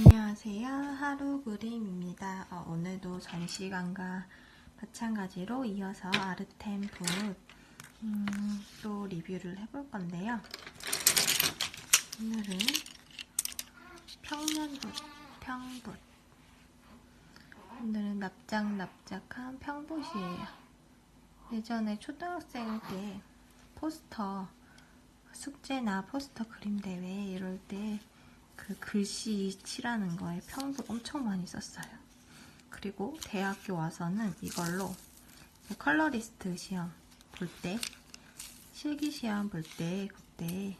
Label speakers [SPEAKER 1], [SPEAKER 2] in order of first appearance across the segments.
[SPEAKER 1] 안녕하세요. 하루 그림입니다. 어, 오늘도 전시관과 마찬가지로 이어서 아르템 붓, 음, 또 리뷰를 해볼 건데요. 오늘은 평면붓, 평붓. 오늘은 납작납작한 평붓이에요. 예전에 초등학생 때 포스터, 숙제나 포스터 그림 대회 이럴 때 그 글씨 칠하는 거에 평도 엄청 많이 썼어요. 그리고 대학교 와서는 이걸로 컬러리스트 시험 볼 때, 실기 시험 볼 때, 그때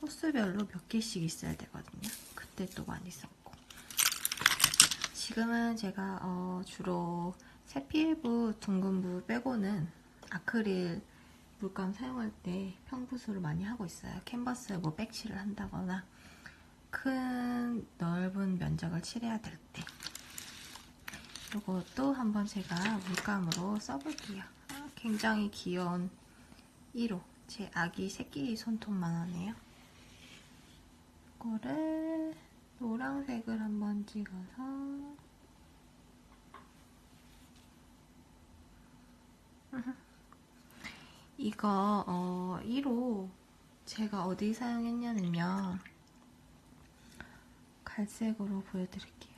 [SPEAKER 1] 호수별로 몇 개씩 있어야 되거든요. 그때 또 많이 썼고. 지금은 제가 어, 주로 세필부, 둥근부 빼고는 아크릴 물감 사용할 때 평붓으로 많이 하고 있어요. 캔버스 뭐 백칠을 한다거나 큰 넓은 면적을 칠해야 될 때. 이것도 한번 제가 물감으로 써볼게요. 아, 굉장히 귀여운 1호. 제 아기 새끼 손톱만 하네요. 이거를 노란색을 한번 찍어서 이거 어 1호 제가 어디 사용했냐면요. 갈색으로 보여드릴게요.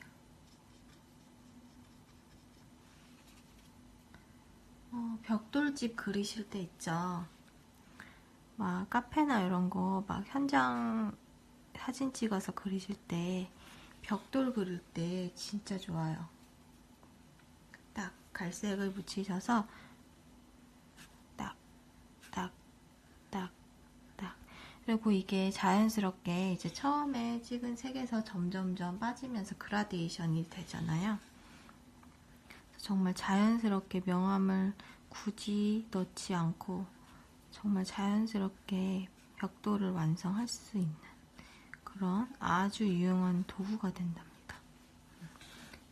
[SPEAKER 1] 어, 벽돌집 그리실 때 있죠. 막 카페나 이런 거 막 현장 사진 찍어서 그리실 때 벽돌 그릴 때 진짜 좋아요. 딱 갈색을 묻히셔서 딱, 딱, 딱, 딱. 그리고 이게 자연스럽게 이제 처음에 찍은 색에서 점점점 빠지면서 그라데이션이 되잖아요. 정말 자연스럽게 명암을 굳이 넣지 않고 정말 자연스럽게 벽돌을 완성할 수 있는 그런 아주 유용한 도구가 된답니다.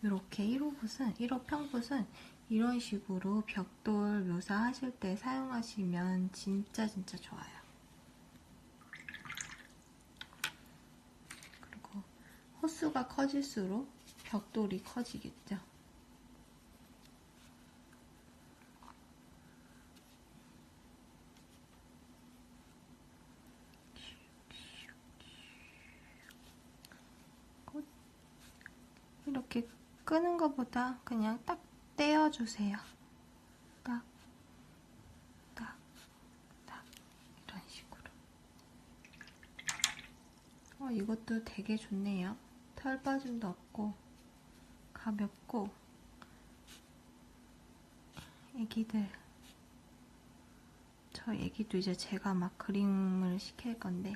[SPEAKER 1] 이렇게 1호 붓은, 1호 평붓은 이런 식으로 벽돌 묘사하실 때 사용하시면 진짜 진짜 좋아요. 그리고 호수가 커질수록 벽돌이 커지겠죠. 이렇게 끄는 것보다 그냥 딱 떼어주세요. 딱, 딱, 딱 이런 식으로. 어, 이것도 되게 좋네요. 털 빠짐도 없고 가볍고 애기들 저 애기도 이제 제가 막 그림을 시킬 건데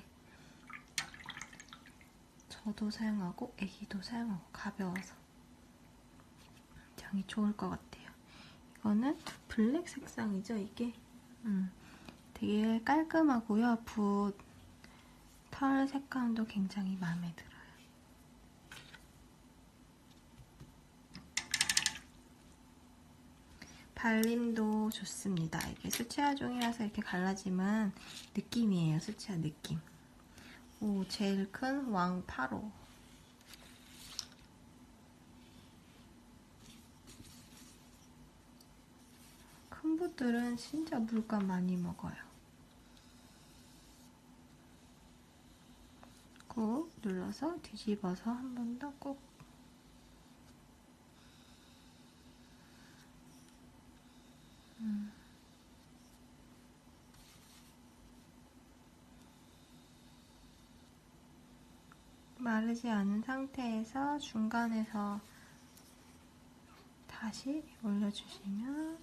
[SPEAKER 1] 저도 사용하고 애기도 사용하고 가벼워서 굉장히 좋을 것 같아요. 이거는 블랙 색상이죠, 이게? 음, 되게 깔끔하고요. 붓, 털 색감도 굉장히 마음에 들어요. 발림도 좋습니다. 이게 수채화 종이라서 이렇게 갈라지면 느낌이에요. 수채화 느낌. 오, 제일 큰왕 8호. 큰 붓들은 진짜 물감 많이 먹어요. 꾹 눌러서 뒤집어서 한 번 더 꾹. 음. 마르지 않은 상태에서 중간에서 다시 올려주시면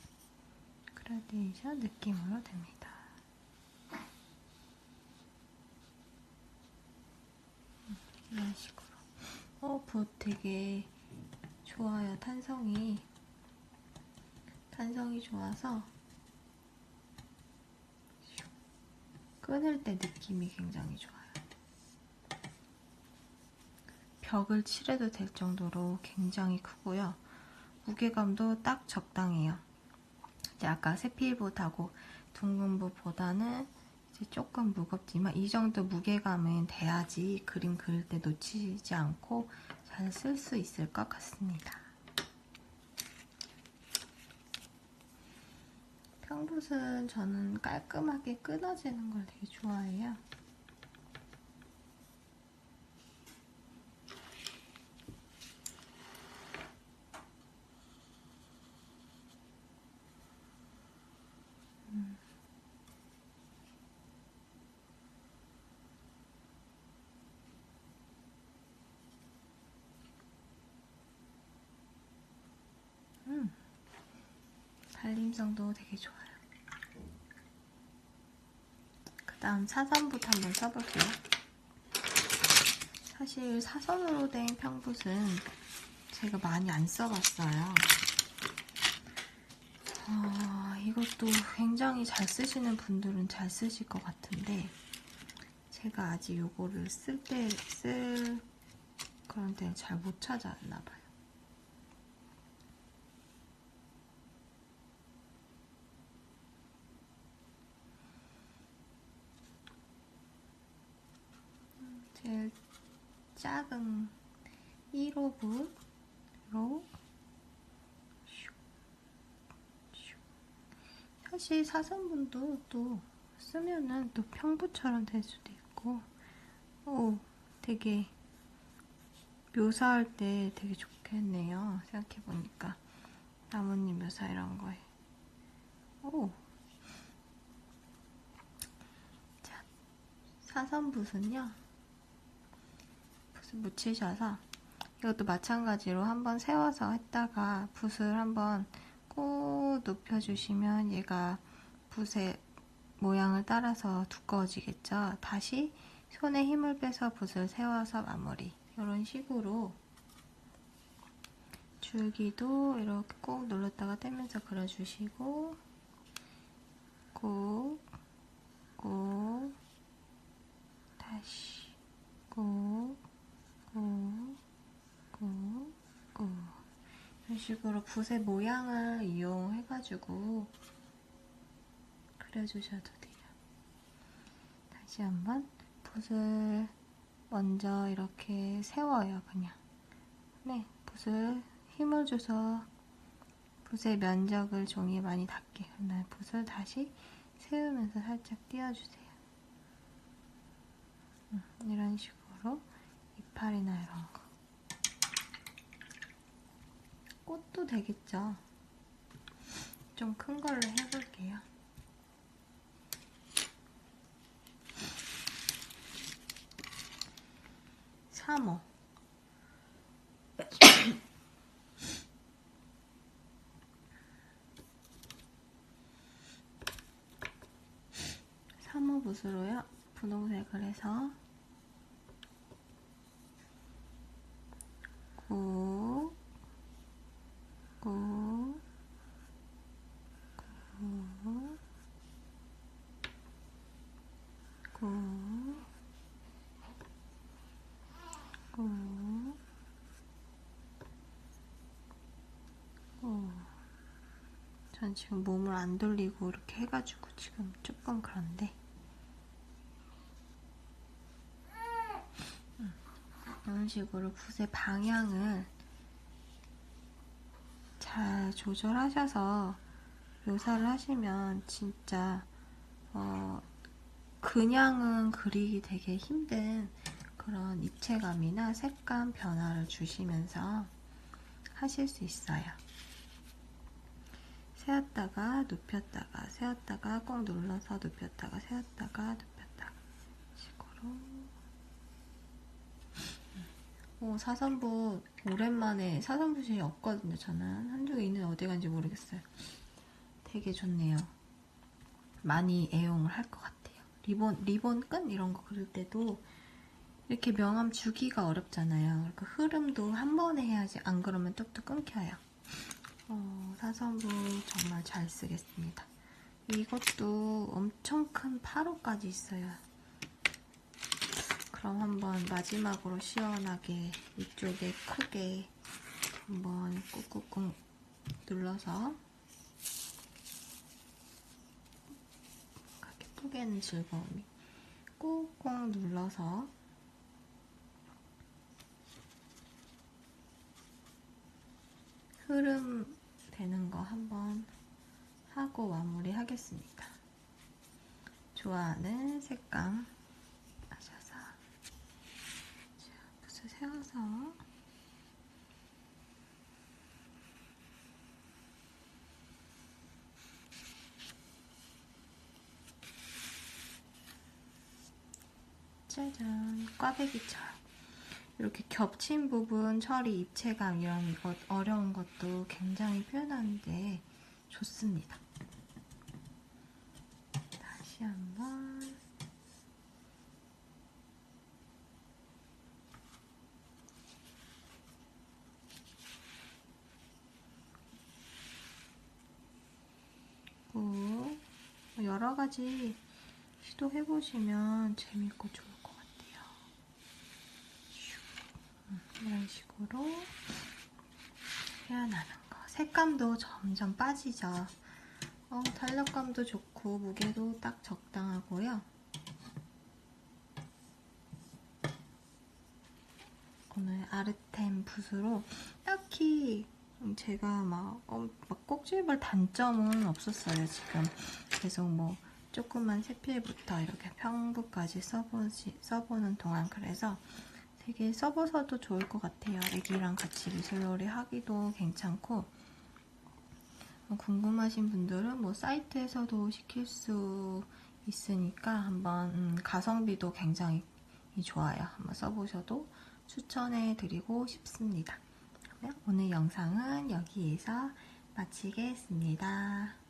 [SPEAKER 1] 그라데이션 느낌으로 됩니다. 음, 이런 식으로. 어, 붓 되게 좋아요. 탄성이. 탄성이 좋아서 끊을 때 느낌이 굉장히 좋아요. 벽을 칠해도 될 정도로 굉장히 크고요. 무게감도 딱 적당해요. 이제 아까 세필붓하고 둥근붓보다는 이제 조금 무겁지만 이 정도 무게감은 돼야지 그림 그릴 때 놓치지 않고 잘 쓸 수 있을 것 같습니다. 평붓은 저는 깔끔하게 끊어지는 걸 되게 좋아해요. 음. 발림성도 되게 좋아요. 그 다음 사선붓 한번 써볼게요. 사실 사선으로 된 평붓은 제가 많이 안 써봤어요. 어, 이것도 굉장히 잘 쓰시는 분들은 잘 쓰실 것 같은데 제가 아직 요거를 쓸 때, 쓸 그런 때는 잘 못 찾아왔나 봐요. 제일 작은 1호붓으로 사실 사선분도 또 쓰면은 또 평부처럼 될 수도 있고 오 되게 묘사할 때 되게 좋겠네요 생각해보니까. 나뭇잎 묘사 이런 거에. 오. 자, 사선붓은요 묻히셔서 이것도 마찬가지로 한번 세워서 했다가 붓을 한번 꾹 높여주시면 얘가 붓의 모양을 따라서 두꺼워지겠죠. 다시 손에 힘을 빼서 붓을 세워서 마무리. 이런 식으로 줄기도 이렇게 꼭 눌렀다가 떼면서 그려주시고 꼭, 꼭, 다시 꼭, 꼭, 꼭, 꼭 이런 식으로 붓의 모양을 이용해가지고 그려주셔도 돼요. 다시 한번 붓을 먼저 이렇게 세워요, 그냥. 네, 붓을 힘을 줘서 붓의 면적을 종이에 많이 닿게. 그다음에 붓을 다시 세우면서 살짝 띄워주세요. 음, 이런 식으로 이파리나 이런 거. 꽃도 되겠죠. 좀 큰 걸로 해볼게요. 삼호 삼호 붓으로요. 분홍색을 해서 꾹 꾹, 꾹, 꾹, 꾹, 꾹. 전 지금 몸을 안 돌리고 이렇게 해가지고 지금 조금 그런데 음, 이런 식으로 붓의 방향을 잘 조절하셔서 묘사를 하시면 진짜 어 그냥은 그리기 되게 힘든 그런 입체감이나 색감 변화를 주시면서 하실 수 있어요. 세웠다가 눕혔다가 세웠다가 꼭 눌러서 눕혔다가 세웠다가 눕혔다가 식으로 오, 사선붓 오랜만에 사선붓이 없거든요. 저는 한쪽에 있는 어디 간지 모르겠어요. 되게 좋네요. 많이 애용을 할 것 같아요. 리본 리본 끈 이런 거 그릴 때도 이렇게 명암 주기가 어렵잖아요. 그러니까 흐름도 한 번에 해야지 안 그러면 뚝뚝 끊겨요. 어, 사선붓 정말 잘 쓰겠습니다. 이것도 엄청 큰 8호까지 있어요. 그럼 한번 마지막으로 시원하게 이쪽에 크게 한번 꾹꾹꾹 눌러서 예쁘게는 즐거움이 꾹꾹 눌러서 흐름 되는 거 한번 하고 마무리 하겠습니다. 좋아하는 색감 하셔서 자, 붓을 세워서. 짜잔. 꽈배기처럼 이렇게 겹친 부분 처리 입체감 이런 것 어려운 것도 굉장히 표현하는데 좋습니다. 다시 한번 꼭 여러 가지 시도해 보시면 재밌고 좋을 것 같아요. 음, 이런 식으로 표현하는 거. 색감도 점점 빠지죠. 어, 탄력감도 좋고 무게도 딱 적당하고요. 오늘 아르템 붓으로 딱히 제가 막, 어, 막 꼭집을 단점은 없었어요, 지금. 계속 뭐, 조그만 세필부터 이렇게 평부까지 써보지, 써보는 동안 그래서 되게 써보셔도 좋을 것 같아요. 애기랑 같이 미술놀이 하기도 괜찮고 뭐 궁금하신 분들은 뭐 사이트에서도 시킬 수 있으니까 한번 음, 가성비도 굉장히 좋아요. 한번 써보셔도 추천해 드리고 싶습니다. 오늘 영상은 여기에서 마치겠습니다.